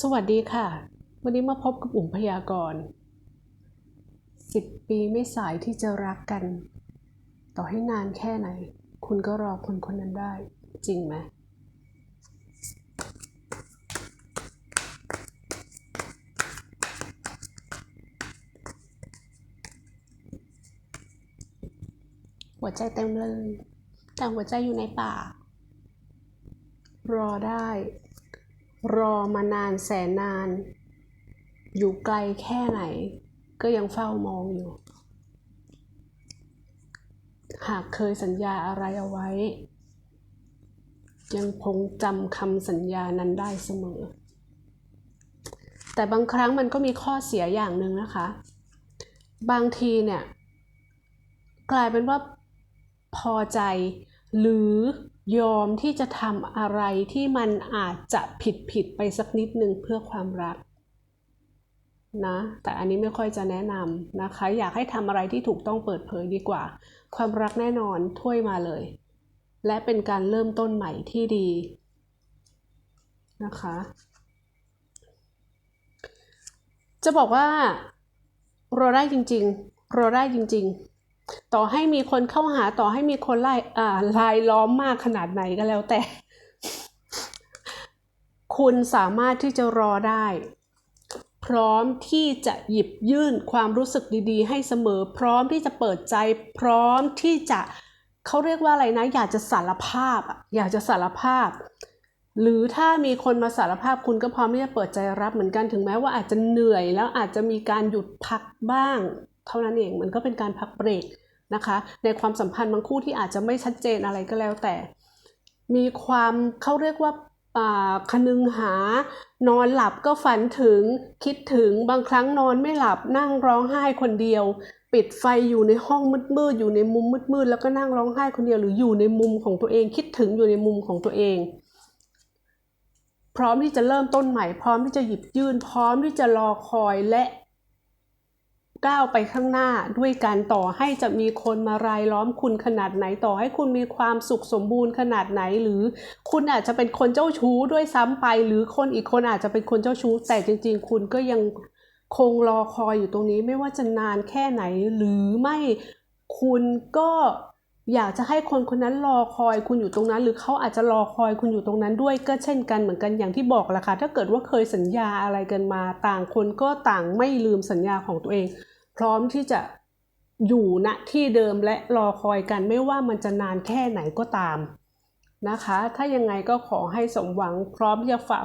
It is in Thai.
สวัสดีค่ะ วันนี้มาพบกับอุ๋มพยากรณ์สิบปีไม่สายที่จะรักกัน ต่อให้นานแค่ไหน คุณก็รอคนคนนั้นได้ จริงไหม หัวใจเต็มเลย แต่หัวใจอยู่ในป่า รอได้ รอมานานแสนนาน อยู่ไกลแค่ไหน ก็ยังเฝ้ามองอยู่ หากเคยสัญญาอะไรเอาไว้ ยังคงจำคำสัญญานั้นได้เสมอ แต่บางครั้งมันก็มีข้อเสียอย่างหนึ่งนะคะ บางทีเนี่ย กลายเป็นว่าพอใจหรือ ยอมที่จะทำอะไรที่มันอาจจะผิดผิดไปสักนิดนึงเพื่อความรักนะแต่อันนี้ไม่ค่อยจะแนะนำนะคะ อยากให้ทำอะไรที่ถูกต้องเปิดเผยดีกว่า ความรักแน่นอนถ้วยมาเลย และเป็นการเริ่มต้นใหม่ที่ดีนะคะ จะบอกว่ารอได้จริงๆรอได้จริง ๆ ต่อให้มีคนเข้าหาต่อให้มีคนไล่อ่าลายล้อมมากขนาดไหนก็แล้วแต่ คุณสามารถที่จะรอได้ พร้อมที่จะหยิบยื่นความรู้สึกดีๆ ให้เสมอ พร้อมที่จะเปิดใจ พร้อมที่จะเขาเรียกว่าอะไรนะ อยากจะสารภาพอะอยากจะสารภาพ หรือถ้ามีคนมาสารภาพคุณก็พร้อมที่จะเปิดใจรับเหมือนกันถึงแม้ว่าอาจจะเหนื่อยแล้วอาจจะมีการหยุดพักบ้าง เท่านั้นเองมันก็เป็นการพักเบรก นะคะ ในความสัมพันธ์บางคู่ที่อาจจะไม่ชัดเจนอะไรก็แล้วแต่ มีความเขาเรียกว่าคนึงหานอนหลับก็ฝันถึงคิดถึงบางครั้งนอนไม่หลับนั่งร้องไห้คนเดียว ปิดไฟอยู่ในห้องมืดๆอยู่ในมุมมืดๆแล้วก็นั่งร้องไห้คนเดียวหรืออยู่ในมุมของตัวเอง คิดถึงอยู่ในมุมของตัวเอง พร้อมที่จะเริ่มต้นใหม่ พร้อมที่จะหยิบยื่น พร้อมที่จะรอคอยและ ก้าวไปข้างหน้าด้วยการต่อให้จะมีคนมารายล้อมคุณขนาดไหนต่อให้คุณมีความสุขสมบูรณ์ขนาดไหน หรือคุณอาจจะเป็นคนเจ้าชู้ด้วยซ้ำไป หรือคนอีกคนอาจจะเป็นคนเจ้าชู้ แต่จริง ๆ คุณก็ยังคงรอคอยอยู่ตรงนี้ไม่ว่าจะนานแค่ไหน หรือไม่คุณก็อยากจะให้คนคนนั้นรอคอยคุณอยู่ตรงนั้น หรือเขาอาจจะรอคอยคุณอยู่ตรงนั้นด้วยก็เช่นกันเหมือนกันอย่างที่บอกแหละค่ะถ้าเกิดว่าเคยสัญญาอะไรกันมา ต่างคนก็ต่างไม่ลืมสัญญาของตัวเอง พร้อมที่จะอยู่ณที่เดิมและรอคอยกันไม่ว่ามันจะนานแค่ไหนก็ตามนะคะ ถ้ายังไงก็ขอให้สมหวังพร้อมที่จะฝ่า